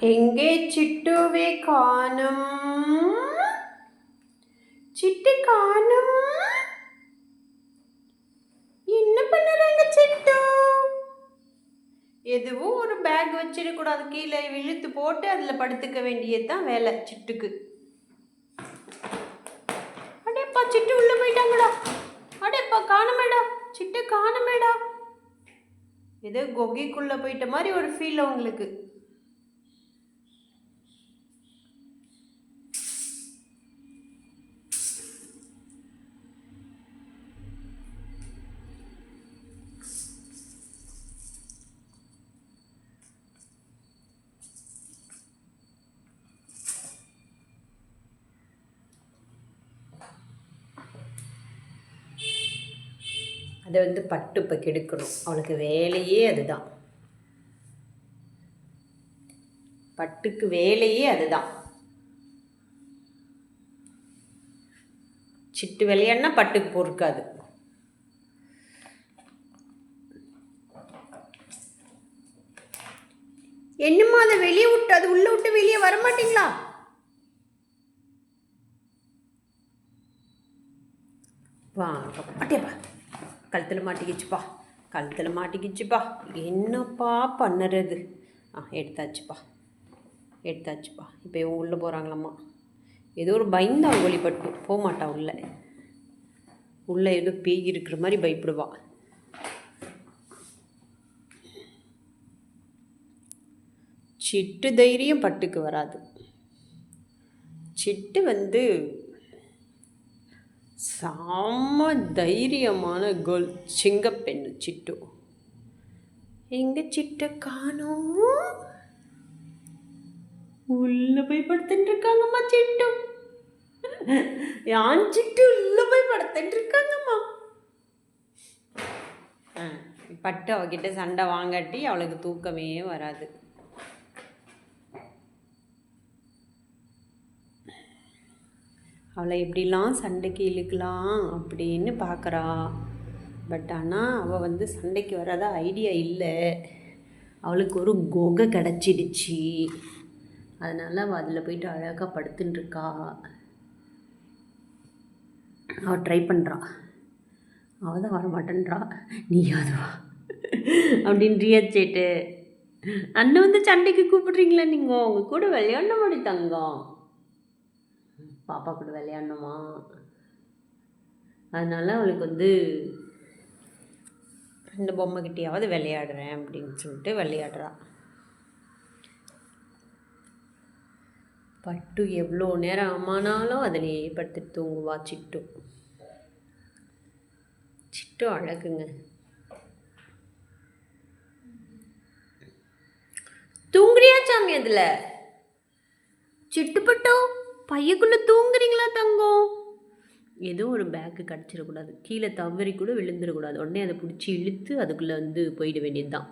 எங்கே சிட்டுவே காணும்? சிட்டு காணும்? என்ன பண்ணுறாங்க சிட்டு? எதுவும் ஒரு பேக் வச்சிடக்கூடாது கீழே இழுத்து போட்டு அதில் படுத்துக்க வேண்டியது தான் வேலை சிட்டுக்கு. அடேப்பா சிட்டு உள்ளே போயிட்டாங்கடா அடேப்பா காணுமேடா. சிட்டு காணுமேடா. ஏதோ கொகைக்குள்ளே போயிட்ட மாதிரி ஒரு ஃபீல் உங்களுக்கு. அதை வந்து பட்டு இப்போ கெடுக்கணும். அவளுக்கு வேலையே அதுதான். பட்டுக்கு வேலையே அதுதான். சிட்டு விளையாடினா பட்டுக்கு பொறுக்காது. என்னம்மா அதை வெளியே விட்டு அது உள்ள விட்டு வெளியே வர வாங்க வா பா கழுத்தில் மாட்டிக்கிச்சுப்பா. கழுத்தில் மாட்டிக்கிச்சுப்பா. என்னப்பா பண்ணுறது? ஆ எடுத்தாச்சுப்பா. எடுத்தாச்சுப்பா. இப்போ இவங்க உள்ளே போகிறாங்களாம்மா. ஏதோ ஒரு பயந்தான் ஒளிப்பட்டு போக மாட்டா உள்ளே. உள்ளே ஏதோ பேய் இருக்கிற மாதிரி பயப்படுவா. சிட்டு தைரியம் பட்டுக்கு வராது. சிட்டு வந்து செம்ம தைரியமான கேர்ள் சிங்கப்பெண்ணு சிட்டு. எங்க சிட்ட காணோம்? உள்ள போய் படுத்துட்டு இருக்காங்கம்மா சிட்டு. யான் சிட்டு உள்ள போய் படுத்துட்டு இருக்காங்கம்மா ஆ, பட்டு அவகிட்ட சண்டை வாங்காட்டி அவளுக்கு தூக்கமே வராது. அவளை எப்படிலாம் சண்டைக்கு இழுக்கலாம் அப்படின்னு பார்க்குறா. பட் ஆனால் அவள் வந்து சண்டைக்கு வராத ஐடியா இல்லை. அவளுக்கு ஒரு குகை கிடச்சிடுச்சு. அதனால் அவள் அதில் போயிட்டு அழகாக படுத்துட்டுருக்கா அவள் ட்ரை பண்ணுறா அவள் தான் வரமாட்டேன்றா. நீ அதுவா அப்படின்றியா சேட்டு அண்ணன் வந்து சண்டைக்கு கூப்பிட்றீங்களா நீங்கள் உங்கள் கூட விளையாட மாடி தங்கம். பாப்பா கூட விளையாடணுமா? அதனால் அவளுக்கு வந்து இந்த பொம்மைக்கிட்டேயாவது விளையாடுறேன் அப்படின்னு சொல்லிட்டு விளையாடுறா. பட்டு எவ்வளோ நேரம் ஆமானாலும் அதிலேயே படுத்து தூங்குவா சிட்டு. சிட்டு அழகுங்க. தூங்குறியா சாமி அதில்? சிட்டுப்பட்டோ? பையக்குள்ளே தூங்குறீங்களா தங்கம்? ஏதோ ஒரு பேக்கு கிடச்சிடக்கூடாது. கீழே தவறி கூட விழுந்துடக்கூடாது. உடனே அதை பிடிச்சி இழுத்து அதுக்குள்ளே வந்து போயிட வேண்டியது தான்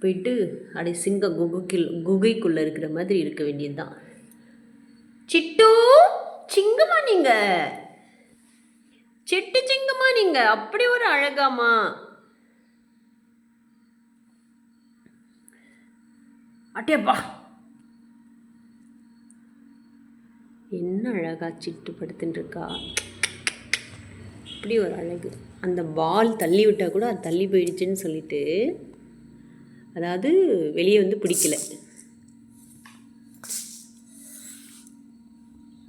போயிட்டு அப்படியே சிங்க குகைக்குள் குகைக்குள்ளே இருக்கிற மாதிரி இருக்க வேண்டியது தான் சிட்டு சிங்கமா நீங்கள் சிட்டு சிங்கமா நீங்கள் அப்படி ஒரு அழகாமா? அட்டேப்பா. என்ன அழகாக சிட்டு படுத்துட்டுருக்கா இப்படி ஒரு அழகு. அந்த பால் தள்ளி விட்டால் கூட அது தள்ளி போயிடுச்சுன்னு சொல்லிட்டு அதாவது வெளியே வந்து பிடிக்கல.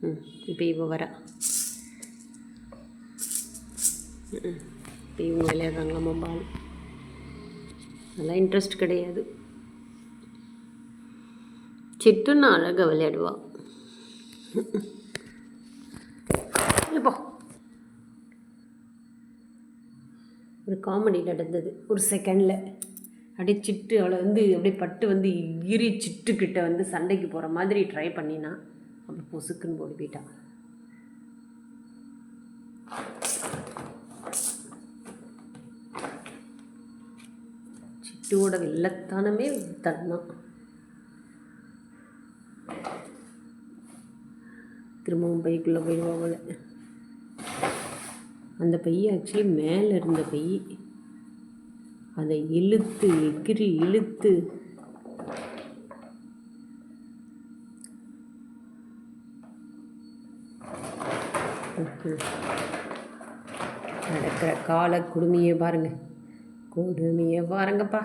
ம் இப்போ இவ வரா. ம், இப்போ இவங்க விளையாடுறாங்களாம்மா பால். அதெல்லாம் இன்ட்ரெஸ்ட் கிடையாது. சிட்டுன்னு அழகாக விளையாடுவா. இப்போ ஒரு காமெடி நடந்தது. ஒரு செகண்டில் அப்படியே சிட்டு அவளை வந்து அப்படியே பட்டு வந்து இரு சிட்டுக்கிட்ட வந்து சண்டைக்கு போகிற மாதிரி ட்ரை பண்ணினா அப்படி பொசுக்குன்னு போடி போயிட்டான் சிட்டுவோட வெள்ளத்தானமே தன்னான். திரும்பவும் பைக்குள்ளே போயிடுவோம் அந்த பைய ஆக்சுவலி மேலே இருந்த பை அதை இழுத்து எகிரி இழுத்து. நடக்கிற கால குடுமையை பாருங்கள் குடுமையை பாருங்கப்பா.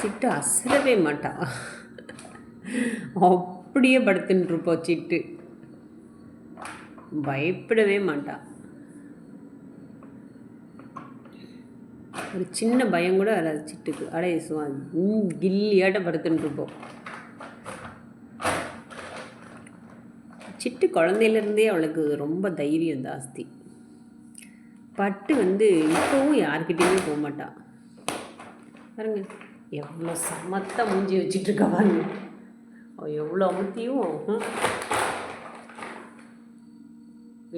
சிட்டு அசரவே மாட்டா. அப்படியே படுத்துன்னு இருப்போம் சிட்டு. பயப்படவே மாட்டா. ஒரு சின்ன பயம் கூட வராது சிட்டுக்கு. அடைய சுவான் கில்லியாட்ட படுத்துன்னு இருப்போம் சிட்டு குழந்தையிலேருந்தே அவளுக்கு ரொம்ப தைரியம் ஜாஸ்தி. பட்டு வந்து இப்போவும் யார்கிட்டேயுமே போக மாட்டாள் பாருங்கள் எவ்வளோ சமத்தா மூஞ்சி வச்சுட்டு இருக்கா பாருங்க. அவள் எவ்வளோ அமுத்தியும்.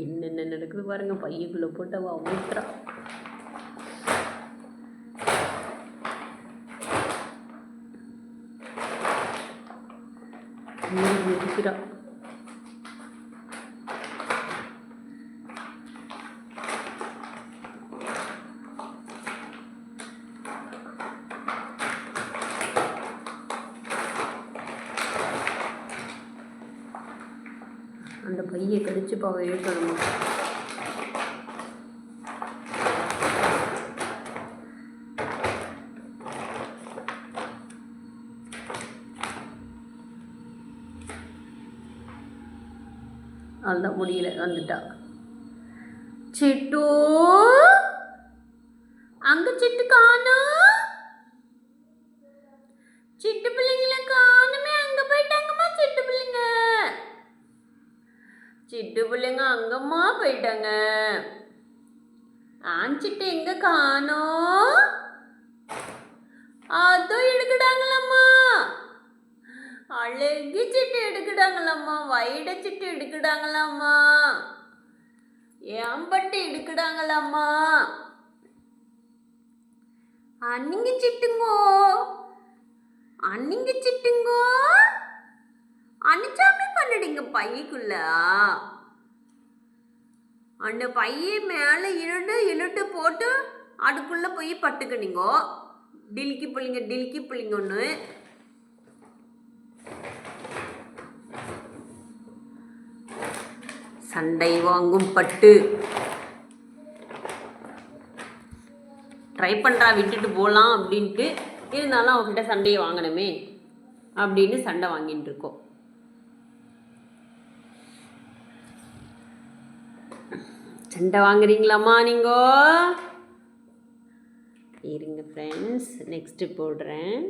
என்னென்ன நடக்குது பாருங்க பையக்குள்ளே போட்டு அவள் அமுத்துறா. ஊறி இருக்கிறா கையை கடிச்சு பாவ இழுக்கணுமா? அந்த முடியல வந்துட்டா சிட்டு! அங்க சிட்டு காணும். சிட்டு பிள்ளை காணுமே அங்க போயிட்டாங்கம்மா சிட்டு பிள்ளைங்க சிட்டு பிள்ளைங்க அங்கம்மா போயிட்டாங்க. ஆஞ்சிட்டு எங்க காணோம் அதோ எடுக்கடாங்களம்மா அழகு சிட்டு எடுக்கடாங்களம்மா வைட சிட்டு எடுக்கடாங்களாம்மா ஏம்பட்டு எடுக்கடாங்களாம்மா அன்னிங்க சிட்டுங்கோ. அன்னிங்க சிட்டுங்கோ. அனுச்சாமி பண்ணிடுங்க பையக்குள்ள அந்த பைய மேலே இருட்டு இழுட்டு போட்டு அதுக்குள்ளே போய் பட்டுக்கணிங்கோ டில்கி புள்ளிங்க டில்கி பிள்ளைங்க ஒன்று சண்டை வாங்கும் பட்டு. ட்ரை பண்ணுறா விட்டுட்டு போகலாம் அப்படின்ட்டு. இருந்தாலும் அவங்ககிட்ட சண்டையை வாங்கணுமே அப்படின்னு சண்டை வாங்கிட்டு இருக்கோம். சண்டை வாங்குறீங்களாம்மா நீங்கோ? இருங்க ஃப்ரெண்ட்ஸ் நெக்ஸ்ட்டு போடுறேன்.